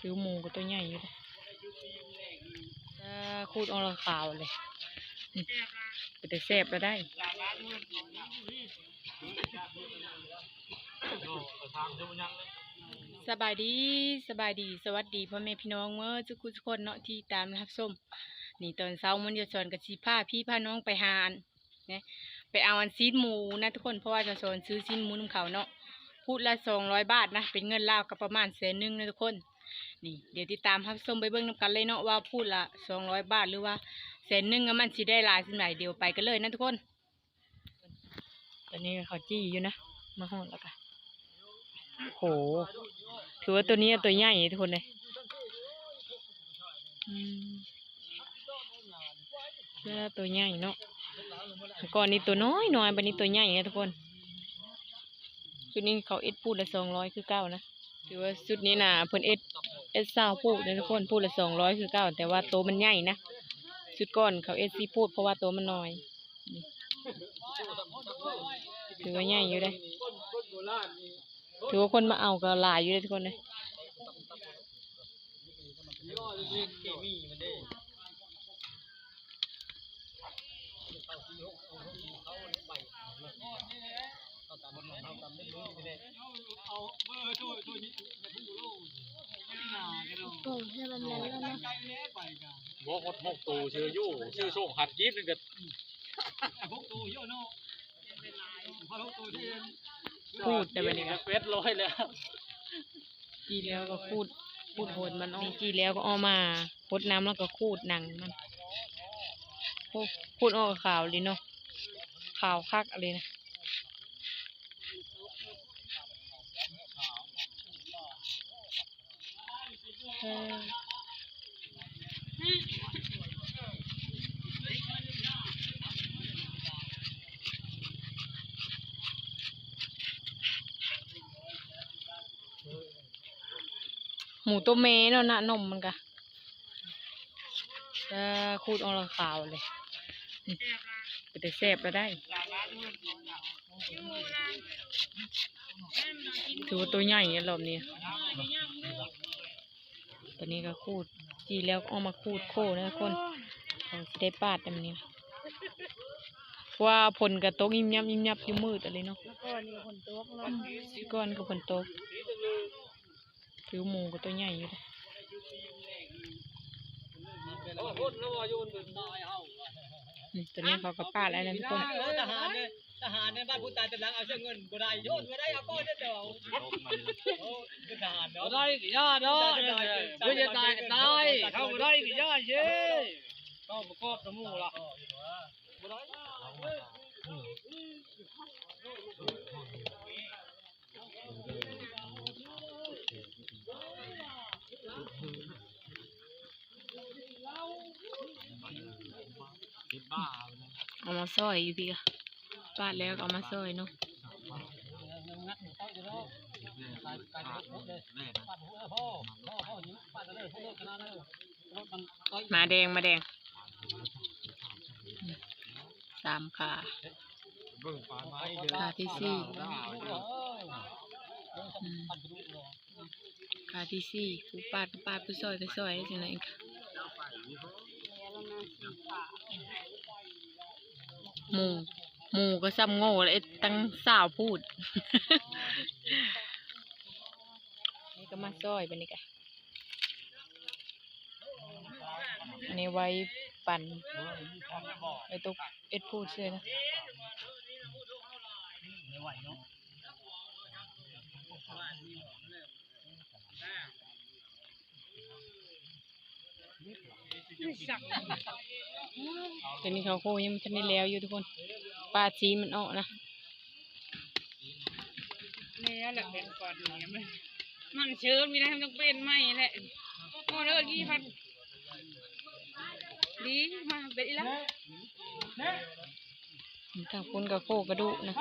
ถือหมูกับตัวใหญ่อยู่เลยถ้าคูดเอลขาวเลยอืมก็แต่แซ่บแล้วได้สบายดีสบายดี สวัสดีพ่อแม่พี่น้องเมื่อทุกคนทุกคนเนาะที่ตามนะครับส้มนี่ตอนเช้ามันจะสอนกับชีผ้าพี่พาน้องไปหาอันนะไปเอาอันซีดหมูนะทุกคนเพราะว่าจะสอนซื้อซีดหมูน้ำเขาเนาะพูดละสองร้อยบาทนะเป็นเงินลาวกับประมาณแสนหนึ่งนะทุกคน นี่เดี๋ยวติดตามครับส้มไปเบิ้งน้ำกันเลยเนาะว่าพูดละสองร้อยบาทหรือว่าแสนหนึ่งมันสิได้หลายสิไหนเดี๋ยวไปกันเลยนะทุกคน ตอนนี้เขาจี้อยู่นะ มาห้องแล้วกันโห ถือว่าตัวนี้ตัวใหญ่ทุกคนเลยเสื้อตัวใหญ่เนาะก่อนนี้ตัวน้อยน้อยบันนี้ตัวใหญ่ไงทุกคนชุดนี้เขาเอ็ดพูดละสองร้อยคือเก้านะถือว่าชุดนี้นะเพิ่นเอ็ด เอ็ดซาวพูดนะทุกคนพูดละสองร้อยคือเก้าแต่ว่าตัวมันใหญ่นะชุดก้อนเขาเอ็ดซีพูดเพราะว่าตัวมันน้อยถือว่าใหญ่อยู่เลยถือว่าคนมาเอาก็หลายอยู่เลยทุกคนเลย โอ้ยให้มันนั้นแล้วนะบอกหดหกตูชื่ออยู่ชื่อส่งหัดยิบนึงก็พูดแต่วันนี้ก็เป็ดร้อยแล้วจีแล้วก็พูดพูดโหดมันออกจีแล้วก็เออกมาพดน้ำแล้วก็คูดหนังมันพูดออกข่าวเลยเนาะข่าวคักอะไรนะเออ หมูตัวเมเนาะนะนมมันกะจะคูดออกกับข่าวเลยอืมก็แต่แซ่บแล้วได้ถือว่าตัวใหญ่เนี่ยรอบนี้ ตอนนี้ก็คูดจีแล้วก็เอามาคูดโคนะคนเขาสิได้ปาดแต่มันนี้เพราะว่าผลกระตกยิ้มยับยิ้มยับยู่มืดอะไรเนาะแล้วก็นี่คนโต๊ะเนาะก้อนกับผลตกถือหมูกับตัวใหญ่อยู่เลยโอ้คนแล้วว่าโยนเป็นตายเฮานี่ตัวนี้เขาก็ปาดแล้วนะทุกคน ทหารเนี่ยทหารในบ้านผู้ตายตะลังเอาเชือกเงินบ่ได้โยนบ่ได้เอาก้อนเดียวโอ้เป็นทหารเนาะได้กี่ย่าเนาะเพื่อจะตายก็ตายเข้า ปาดแล้วก็เอามาซอยเนาะมาแดงมาแดงสามขาขาที่สี่ขาที่สี่ผู้ปาดผู้ปาดผู้ซอยผู้ซอยได้จังไหนค่ะหมู หมูก็ซ้ำโง่เลยตั้งสาวพูด นี่ก็มาซอยไปนี่กะอันนี้ไว้ปั่นไว้ตุกเอ็ดพูดเชื่อนะ ตอนนี้เขาโคยังไม่ทันได้แล้วอยู่ทุกคนปลาจีมันออกนะแล้วแหละเป็นก่อนเนี่ยมันมันเชิญมีนะมันต้องเป็นไม่แหละโอ้เด้อกี่พันดีมาเป็นอีแล้วทางคุณกับโคกระดูกนะ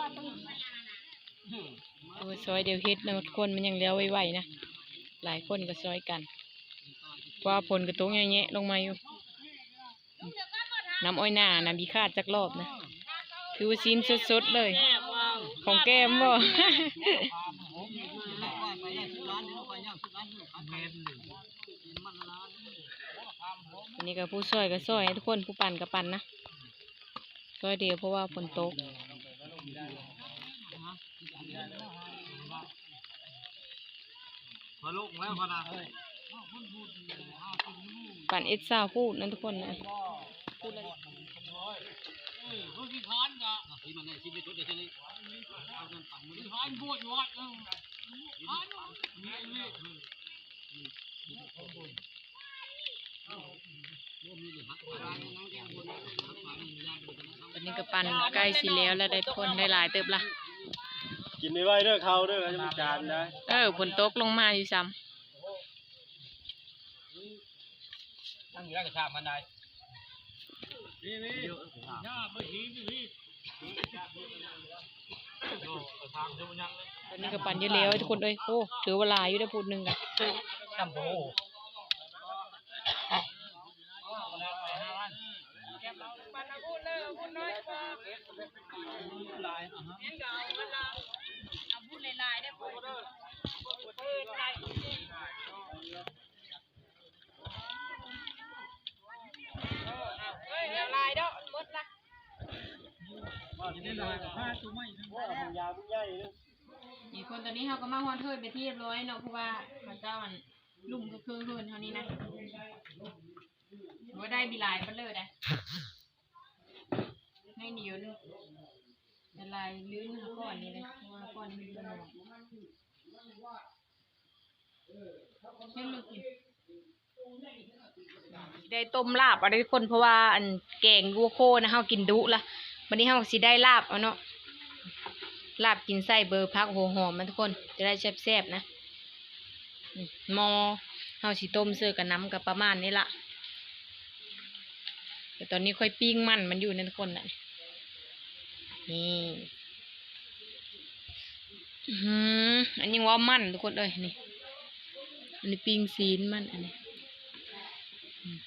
โอ้ยซอยเดียวเฮ็ดนะทุกคนมันยังแล้วไวๆนะหลายคนก็ซอยกันเพราะ ว่าผลกระตุ้งแง่ๆลงมาอยู่ น้ำอ้อยหน้าน้ำบีคาดจักรอบนะ คือว่าชิ้นสดๆเลย ของแก้มบ่อันนี้ก็ผู้ซอยก็ซอยทุกคนผู้ปั่นก็ปั่นนะซอยเดียวเพราะว่าฝนตกพอลูกแล้วพอนาเอ้ย ปั่นเอสซาพูดนั่นทุกคนนะพูดเลยลูกที่ทานกะที่มันเนี่ยชิ้นเล็กๆเดี๋ยวชิ้นนี้เอาเงินตังค์มือทานพูดอยู่ว่าเออทานนี่นี่ตอนนี้ก็ปั่นใกล้สิแล้วแล้วได้ทุกคนได้หลายเติบละกินไม่ไหวเด้อเขาเด้อจะมีจานได้เออฝนตกลงมาอยู่ซ้ นั่งอยู่ได้กับชามันได้นี่นี่ย่าไม่หิวนี่โอ้ทางจะมันยังเลยำตอนนี้ก็ปั่นเยอะแล้วทุกคนเลยโอ้ถือเวลาอยู่ได้พูดหนึ่งกันจำโบปันอาพูดเลยพูดน้อยกว่าเงี้ยเก่ามันละเอาพูดหลายๆได้พูดเปิดไหลเฮ้ยเดี๋ยวลายเด้อหมดละ นี่เล ยห้าตัวไม่ยาวใหญ่เด้ออีกคนตอนนี้เขาก็มาฮอนเทิร์ไปที่เรียบร้อยเนาะเพราะว่าพระเจ้ามันลุ่มก็คือเฮินเท่านี้นะว่าได้บีลายมันเลยนะไม่เหนียวเลยแต่ลายลื่นมาก่อนนี่เลยเพราะว่าก่อนมันลื่นหนเช่นลูกกินได้ต้มลาบอาได้ทุกคนเพราะว่าอันแกงวัวโคนะเฮากินดุละ วันนี้เฮาสิได้ลาบเอาเนาะลาบกินไส้เบอร์พักหัวหอมมันทุกคน จะได้แซ่บๆนะมอเฮาสิต้มเสื้อกับน้ำกับประมาณนี้ละแต่ตอนนี้ค่อยปิ้งมันมันอยู่นะทุกคนน่ะนี่อืมอันนี้ว่ามันทุกคนเอ้ยนี่อันนี้ปิ้งซีนมันอันนี้อืม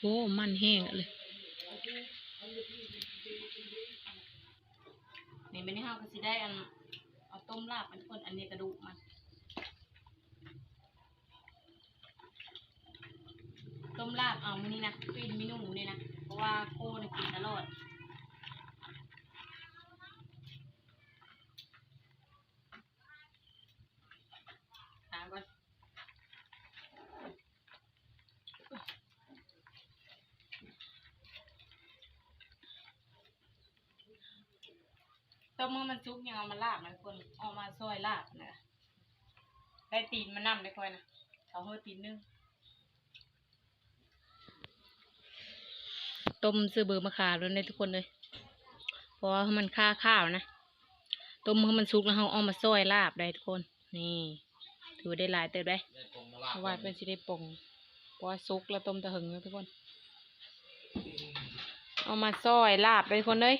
โอ้มันแห้งอะเลยนี่ไม่ได้ห้าก็สิได้อันเอาต้มลาบอันคนอันนี้กระดูกมันต้มลาบเอามื้อนี้นะเป็นเมนูนี่นะเพราะว่าโคนะกินตลอดถามก่อนต้มมือมันซุกยังเอามา ลาบนะทุกคนเอามาซอยลาบนะได้ตีนมันนำได้ค่อยนะเอาเฮ้อตีนนึงต้มซื้อเบอร์มะขามแล้วในทุกคนเลยเพราะว่ามันค่าข้าวนะต้มให้มันสุกแล้วเราเอามาซอยลาบได้ทุกคน นี่ ถือว่าได้หลายเติบได้เพราะว่าเป็นสิได้ปงเพราะว่าสุกแล้วต้มตะหึงแล้วทุกคน เอามาซอยลาบไปทุกคนเลย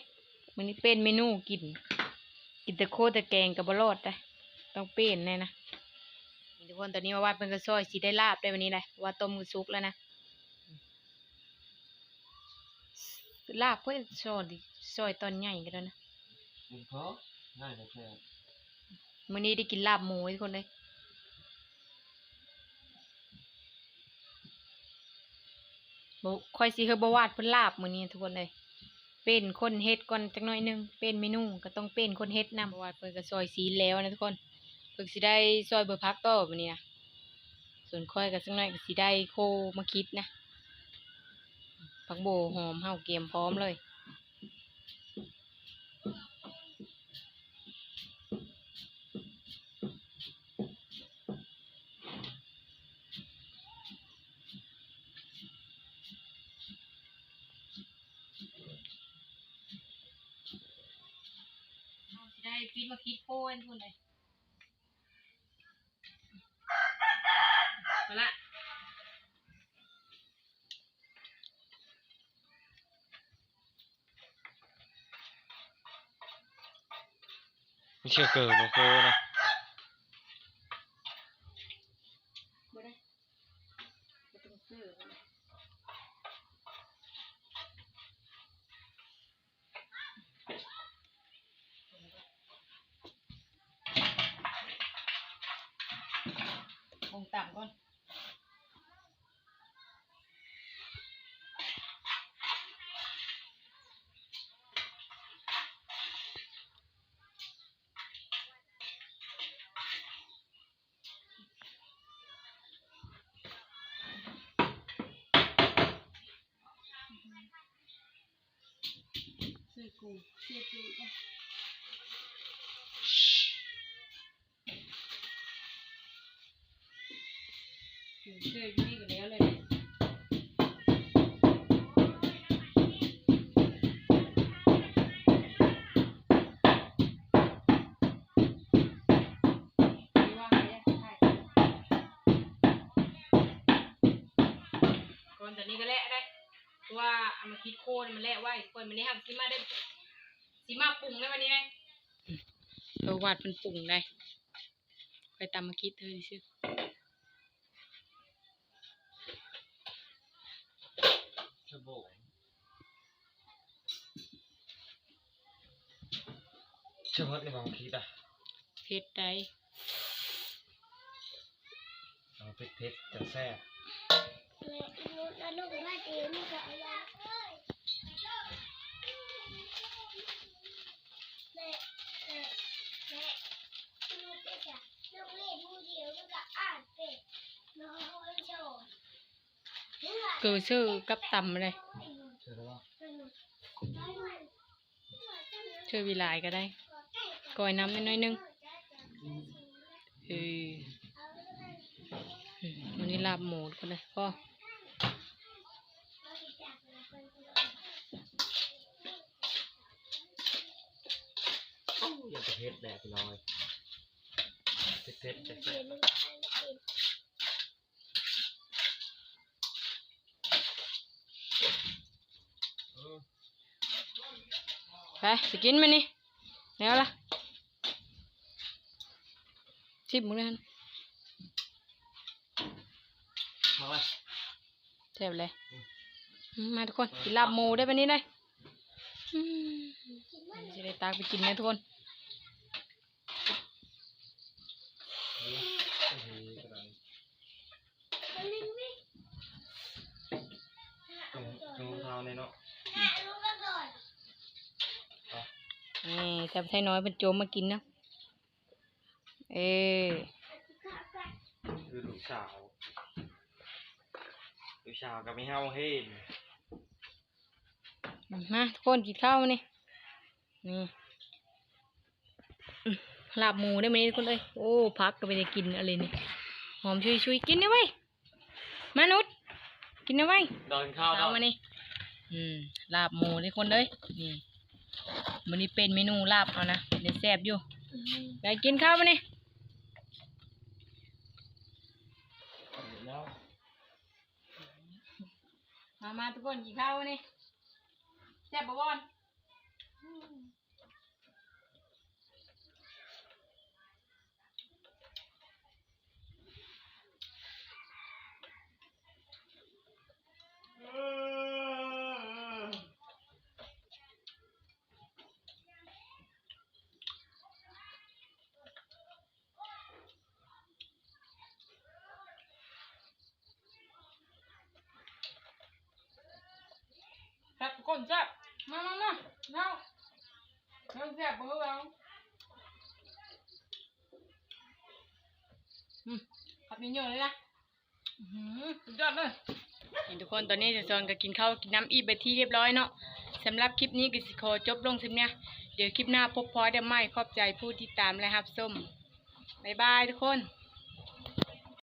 มันนี้เป็นเมนูกิน กินแต่โคแต่แกงกับบรอดได้ต้องเป็นแน่นะนี่ทุกคนตอนนี้มาว่าเป็นกระซอยสิได้ลาบได้วันนี้เลยเพราะว่าต้มก็สุกแล้วนะลาบเพื่อซอยดิซอยตอนใหญ่กันแล้วนะมันเพราะง่ายแค่มื้อนี้ได้กินลาบหมูทุกคนเลยบ่ค่อยสิเฮาบ่วาดเพิ่นลาบมื้อนี้ทุกคนเลย เป็นคนเฮ็ดก่อนจักหน่อยนึงเป็นเมนูก็ต้องเป็นคนเฮ็ดนำบ่วาเพิ่นก็ซอยสีแล้วนะทุกคนเพิ่นสิได้ซอยเบอร์พักต่อมื้อนี้นะส่วนค่อยก็สักหน่อยก็สิได้โคมาคิดนะผักโบหอมเฮาเกรียมพร้อมเลย ได้ฟีดมาคิดโป้นทุนเลยมาละไม่เชื่อเกิดโมโคนะบ่ได้บ่ต้องซื้อ ช่วยกูช่วยกูอะอยู่เชื่ออยู่นี่กันแล้วเลยเนี่ยไม่ว่างเลยอะใช่ก่อนจากนี้ก็แลกได้ เพราะว่าเอามาคิดโคนมันแลกไว้คนมันนี้ครับสิมาได้สิมาปรุงได้วันนี้ได้เออวาดเป็นปรุงได้ไปตามมาคิดเธอดิชื่อชะโบงชะมดในบางคิดอะเพชรได้เอาเพชรเพชรจะแซ่บ แม่ลูกแล้วลูกว่าเดี๋ยวนี่ก็เอาละแม่แม่แม่ลูกเป็ดอะลูกเล่นผู้เดียวลูกก็อ่านเป็ดน้องคนโชว์เกิดชื่อกับตำเลยเชื่อแล้วว่าชื่อวิไลายก็ได้กอยน้ำนิดหน้อยนึงเอออืมวันนี้ลาบหมูก็เลยพ่อ อ ยากจะเพชรแดดน้อยเพชรเพชรจะแซ่ไปไปกินมานี่แล้วล่ะชิบมึงเลยหั่นมาเลยแซ่บเลย มาทุกคนกินลาบหมูได้ปะนี้ได้จะได้ตากไปกินนะทุกคน ตรงตรงเท้าในเนาะ นี่ แซ่บไทยน้อยเป็นโจมมากินนะ เออคือลูกสาว ลูกสาวกับไม่เฮาเฮ็ดมาทุกคนกินข้าวมานี่ นี่อื้อลาบหมูได้ไหมทุกคนเอ้ย โอ้พักก็ไม่ได้กินอะไรนี่ หอมชุยชุยๆกินนะเว้ยมานุษกินนะเว้ยดอนข้าวเอามานี่ อืม ลาบหมูทุกคนเลยนี่ มันนี้เป็นเมนูลาบเอานะเดี๋ยวแซ่บอยู่ไปกินข้าวมานี่แล้วมามาทุกคนกินข้าวมานี่แซ่บบ่บอน ครับทุ กคนแซ่บมามามาเนาเรื่องแซ่บเบอร์เราขับมีเยอะเลยนะสุดยอดเลยเห็นทุกคนตอนนี้จะซอนก็กินข้าวกินน้ำอีไปที่เรียบร้อยเนาะสำหรับคลิปนี้ก็สิขอจบลงสิเนี้ยเดี๋ยวคลิปหน้าพบพอได้ไหมขอบใจผู้ที่ตามและรับส้มบ๊ายบายทุกคน